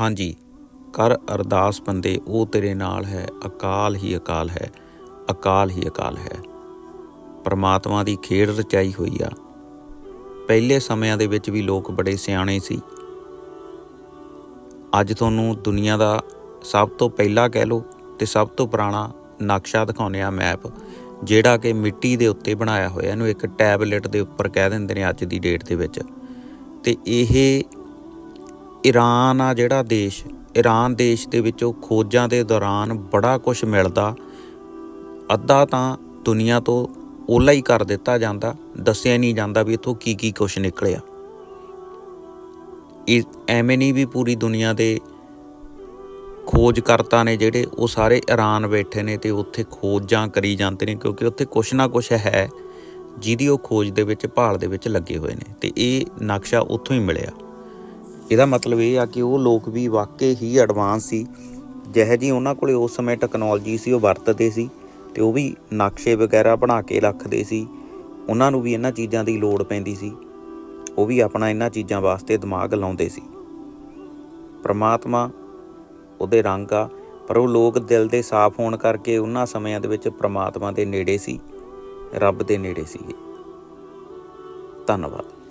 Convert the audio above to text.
ਹਾਂਜੀ, ਕਰ ਅਰਦਾਸ ਬੰਦੇ, ਉਹ ਤੇਰੇ ਨਾਲ ਹੈ, ਅਕਾਲ ਹੀ ਅਕਾਲ ਹੈ, ਅਕਾਲ ਹੀ ਅਕਾਲ ਹੈ। ਪਰਮਾਤਮਾ ਦੀ ਖੇਡ ਰਚਾਈ ਹੋਈ ਆ। ਪਹਿਲੇ ਸਮਿਆਂ ਦੇ ਵਿੱਚ ਵੀ ਲੋਕ ਬੜੇ ਸਿਆਣੇ ਸੀ। ਅੱਜ ਤੁਹਾਨੂੰ ਦੁਨੀਆ ਦਾ ਸਭ ਤੋਂ ਪਹਿਲਾ ਕਹਿ ਲਓ ਤੇ ਸਭ ਤੋਂ ਪੁਰਾਣਾ ਨਕਸ਼ਾ ਦਿਖਾਉਂਦੇ ਆ ਮੈਪ ਜਿਹੜਾ ਕਿ ਮਿੱਟੀ ਦੇ ਉੱਤੇ ਬਣਾਇਆ ਹੋਇਆ, ਇਹਨੂੰ ਇੱਕ ਟੈਬਲੇਟ ਦੇ ਉੱਪਰ ਕਹਿ ਦਿੰਦੇ ਨੇ ਅੱਜ ਦੀ ਡੇਟ ਦੇ ਵਿੱਚ। ਤੇ ਇਹ ਈਰਾਨ ਆ ਜਿਹੜਾ ਦੇਸ਼ ਈਰਾਨ ਦੇਸ਼ ਦੇ ਵਿੱਚੋਂ ਖੋਜਾਂ ਦੇ ਦੌਰਾਨ ਬੜਾ ਕੁਝ ਮਿਲਦਾ। ਅੱਧਾ ਤਾਂ ਦੁਨੀਆ ਤੋਂ ਓਲਾ ਹੀ ਕਰ ਦਿੱਤਾ ਜਾਂਦਾ, ਦੱਸਿਆ ਨਹੀਂ ਜਾਂਦਾ ਵੀ ਇਥੋਂ ਕੀ ਕੀ ਕੁਝ ਨਿਕਲਿਆ। ਇਹ ਐਵੇਂ ਨਹੀਂ ਵੀ ਪੂਰੀ ਦੁਨੀਆ ਦੇ ਖੋਜਕਰਤਾ ਨੇ ਜਿਹੜੇ ਉਹ ਸਾਰੇ ਈਰਾਨ ਬੈਠੇ ਨੇ ਤੇ ਉੱਥੇ ਖੋਜਾਂ ਕਰੀ ਜਾਂਦੇ ਨੇ, ਕਿਉਂਕਿ ਉੱਥੇ ਕੁਛ ਨਾ ਕੁਛ ਹੈ ਜਿਹਦੀ ਉਹ ਖੋਜ ਦੇ ਵਿੱਚ, ਭਾਲ ਦੇ ਵਿੱਚ ਲੱਗੇ ਹੋਏ ਨੇ ਤੇ ਇਹ ਨਕਸ਼ਾ ਉੱਥੋਂ ਹੀ ਮਿਲਿਆ। ਇਹਦਾ ਮਤਲਬ ਇਹ ਆ ਕਿ ਉਹ ਲੋਕ ਵੀ ਵਾਕਈ ਹੀ ਐਡਵਾਂਸ ਸੀ। ਜਿਹੇ ਜੀ ਉਹਨਾਂ ਕੋਲੇ ਉਸ ਸਮੇਂ ਟੈਕਨੋਲੋਜੀ ਸੀ, ਉਹ ਵਰਤਦੇ ਸੀ ਤੇ ਉਹ ਵੀ ਨਕਸ਼ੇ ਵਗੈਰਾ ਬਣਾ ਕੇ ਰੱਖਦੇ ਸੀ। ਉਹਨਾਂ ਨੂੰ ਵੀ ਇਹਨਾਂ ਚੀਜ਼ਾਂ ਦੀ ਲੋੜ ਪੈਂਦੀ ਸੀ। ਉਹ ਵੀ ਆਪਣਾ ਇਹਨਾਂ ਚੀਜ਼ਾਂ ਵਾਸਤੇ ਦਿਮਾਗ ਲਾਉਂਦੇ ਸੀ। ਪ੍ਰਮਾਤਮਾ ਉਹਦੇ ਰੰਗ ਆ, ਪਰ ਉਹ ਲੋਕ ਦਿਲ ਦੇ ਸਾਫ਼ ਹੋਣ ਕਰਕੇ ਉਹਨਾਂ ਸਮਿਆਂ ਦੇ ਵਿੱਚ ਪ੍ਰਮਾਤਮਾ ਦੇ ਨੇੜੇ ਸੀ, ਰੱਬ ਦੇ ਨੇੜੇ ਸੀਗੇ। ਧੰਨਵਾਦ।